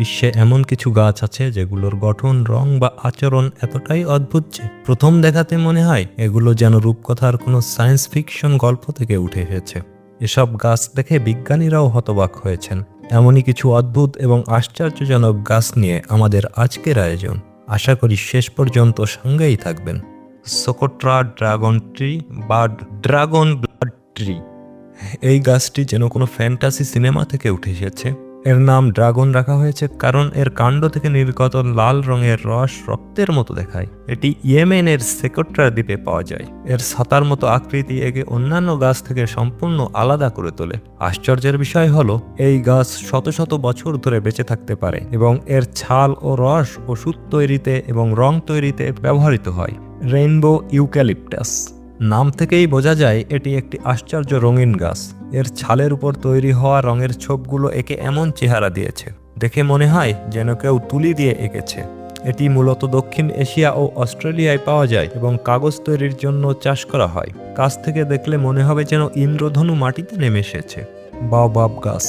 বিশ্বে এমন কিছু গাছ আছে যেগুলোর গঠন রং বা আচরণ এতটাই অদ্ভুত যে প্রথম দেখাতে মনে হয় এগুলো যেন রূপকথার কোনো সায়েন্স ফিকশন গল্প থেকে উঠে এসেছে। এসব গাছ দেখে বিজ্ঞানীরাও হতবাক হয়েছেন। এমনই কিছু অদ্ভুত এবং আশ্চর্যজনক গাছ নিয়ে আমাদের আজকের আয়োজন। আশা করি শেষ পর্যন্ত সঙ্গেই থাকবেন। সোকোট্রা ড্রাগন ট্রি বা ড্রাগন ব্লাড ট্রি। এই গাছটি যেন কোনো ফ্যান্টাসি সিনেমা থেকে উঠে এসেছে। এর নাম ড্রাগন রাখা হয়েছে কারণ এর কাণ্ড থেকে নির্গত লাল রঙের রস রক্তের মতো দেখায়। এটি ইয়েমেনের সেকোট্রা দ্বীপে পাওয়া যায়। এর ছাতার মতো আকৃতি একে অন্যান্য গাছ থেকে সম্পূর্ণ আলাদা করে তোলে। আশ্চর্যের বিষয় হলো, এই গাছ শত শত বছর ধরে বেঁচে থাকতে পারে এবং এর ছাল ও রস ওষুধ তৈরিতে এবং রং তৈরিতে ব্যবহৃত হয়। Rainbow eucalyptus. নাম থেকেই বোঝা যায় এটি একটি আশ্চর্য রঙিন গাছ। এর ছালের উপর তৈরি হওয়া রঙের ছোপগুলো একে এমন চেহারা দিয়েছে, দেখে মনে হয় যেন কেউ তুলি দিয়ে এঁকেছে। এটি মূলত দক্ষিণ এশিয়া ও অস্ট্রেলিয়ায় পাওয়া যায় এবং কাগজ তৈরির জন্য চাষ করা হয়। কাছ থেকে দেখলে মনে হবে যেন ইন্দ্রধনু মাটিতে নেমে এসেছে। বাব গাছ,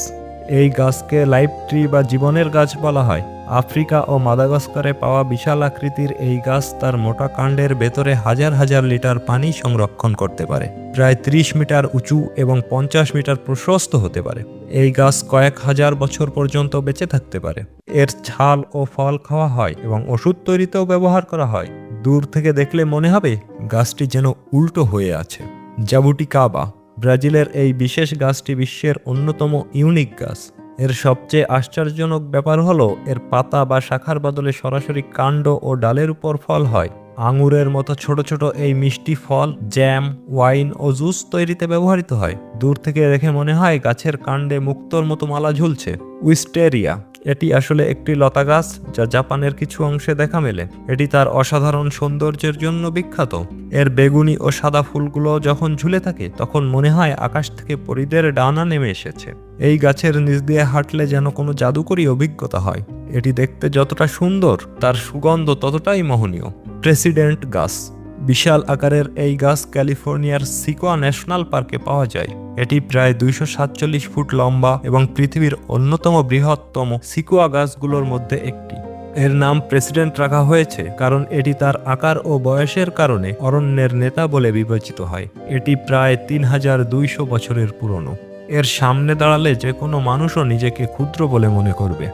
এই গাছকে লাইফ ট্রি বা জীবনের গাছ বলা হয়। আফ্রিকা ও মাদাগাস্কারে পাওয়া বিশাল আকৃতির এই গাছ তার মোটা কাণ্ডের ভেতরে হাজার হাজার লিটার পানি সংরক্ষণ করতে পারে। প্রায় ৩০ মিটার উঁচু এবং পঞ্চাশ মিটার প্রশস্ত হতে পারে। এই গাছ কয়েক হাজার বছর পর্যন্ত বেঁচে থাকতে পারে। এর ছাল ও ফল খাওয়া হয় এবং ওষুধ তৈরিতেও ব্যবহার করা হয়। দূর থেকে দেখলে মনে হবে গাছটি যেন উল্টো হয়ে আছে। জাবুটি কাবা ব্রাজিলের এই বিশেষ গাছটি বিশ্বের অন্যতম ইউনিক গাছ। এর সবচেয়ে আশ্চর্যজনক ব্যাপার হলো, এর পাতা বা শাখার বদলে সরাসরি কাণ্ড ও ডালের উপর ফল হয়। আঙুরের মতো ছোট ছোট এই মিষ্টি ফল, জ্যাম, ওয়াইন ও জুস তৈরিতে ব্যবহৃত হয়। দূর থেকে দেখে মনে হয় গাছের কাণ্ডে মুক্তর মতো মালা ঝুলছে। উইস্টেরিয়া। এটি আসলে একটি লতা গাছ যা জাপানের কিছু অংশে দেখা মেলে। এটি তার অসাধারণ সৌন্দর্যের জন্য বিখ্যাত। এর বেগুনি ও সাদা ফুলগুলো যখন ঝুলে থাকে, তখন মনে হয় আকাশ থেকে পরিদের ডানা নেমে এসেছে। এই গাছের নিচ দিয়ে হাঁটলে যেন কোনো জাদুকরী অভিজ্ঞতা হয়। এটি দেখতে যতটা সুন্দর, তার সুগন্ধ ততটাই মোহনীয়। প্রেসিডেন্ট গাছ। বিশাল আকারের এই গাছ ক্যালিফোর্নিয়ার সিকোয়া ন্যাশনাল পার্কে পাওয়া যায়। এটি প্রায় দুইশো সাতচল্লিশ ফুট লম্বা এবং পৃথিবীর অন্যতম বৃহত্তম সিকোয়া গাছগুলোর মধ্যে একটি। এর নাম প্রেসিডেন্ট রাখা হয়েছে কারণ এটি তার আকার ও বয়সের কারণে অরণ্যের নেতা বলে বিবেচিত হয়। এটি প্রায় তিন হাজার দুইশো বছরের পুরনো। এর সামনে দাঁড়ালে যে কোনো মানুষও নিজেকে ক্ষুদ্র বলে মনে করবে।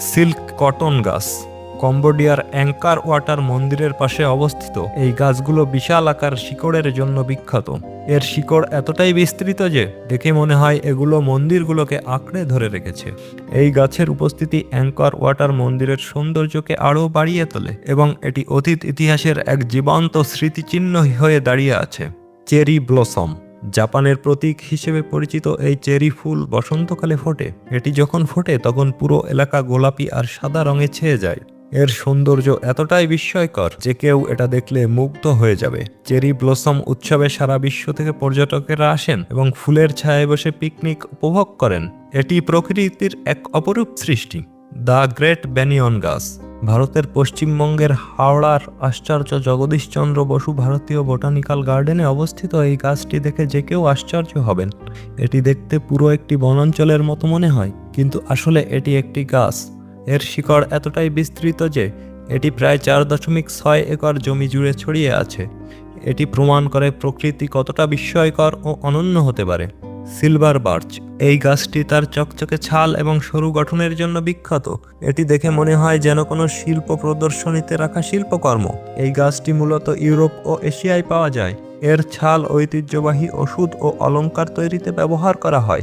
সিল্ক কটন গাছ। কম্বোডিয়ার অ্যাঙ্কার ওয়াটার মন্দিরের পাশে অবস্থিত। এই গাছগুলো বিশাল আকার শিকড়ের জন্য বিখ্যাত। এর শিকড় এতটাই বিস্তৃত যে, দেখে মনে হয় এগুলো মন্দিরগুলোকে আঁকড়ে ধরে রেখেছে। এই গাছের উপস্থিতি অ্যাঙ্কার ওয়াটার মন্দিরের সৌন্দর্যকে আরও বাড়িয়ে তোলে এবং এটি অতীত ইতিহাসের এক জীবন্ত স্মৃতিচিহ্ন হয়ে দাঁড়িয়ে আছে। চেরি ব্লসম, জাপানের প্রতীক হিসেবে পরিচিত এই চেরি ফুল বসন্তকালে ফোটে। এটি যখন ফোটে, তখন পুরো এলাকা গোলাপি আর সাদা রঙে ছেয়ে যায়। এর সৌন্দর্য এতটাই বিস্ময়কর যে কেউ এটা দেখলে মুগ্ধ হয়ে যাবে। চেরি ব্লসম উৎসবে সারা বিশ্ব থেকে পর্যটকেরা আসেন এবং ফুলের ছায়ায় বসে পিকনিক উপভোগ করেন। এটি প্রকৃতির এক অপরূপ সৃষ্টি। দ্য গ্রেট ব্যানিয়ন গাছ, ভারতের পশ্চিমবঙ্গের হাওড়ার আশ্চর্য জগদীশচন্দ্র বসু ভারতীয় বোটানিক্যাল গার্ডেনে অবস্থিত এই গাছটি দেখে যে কেউ আশ্চর্য হবেন। এটি দেখতে পুরো একটি বনাঞ্চলের মতো মনে হয়, কিন্তু আসলে এটি একটি গাছ। এর শিকড় এতটাই বিস্তৃত যে এটি প্রায় চার দশমিক ছয় একর জমি জুড়ে ছড়িয়ে আছে। এটি প্রমাণ করে প্রকৃতি কতটা বিস্ময়কর ও অনন্য হতে পারে। সিলভার বার্চ, এই গাছটি তার চকচকে ছাল এবং সরু গঠনের জন্য বিখ্যাত। এটি দেখে মনে হয় যেন কোনো শিল্প প্রদর্শনীতে রাখা শিল্পকর্ম। এই গাছটি মূলত ইউরোপ ও এশিয়ায় পাওয়া যায়। এর ছাল ঐতিহ্যবাহী ওষুধ ও অলঙ্কার তৈরিতে ব্যবহার করা হয়।